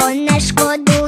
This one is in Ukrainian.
бо не шкоди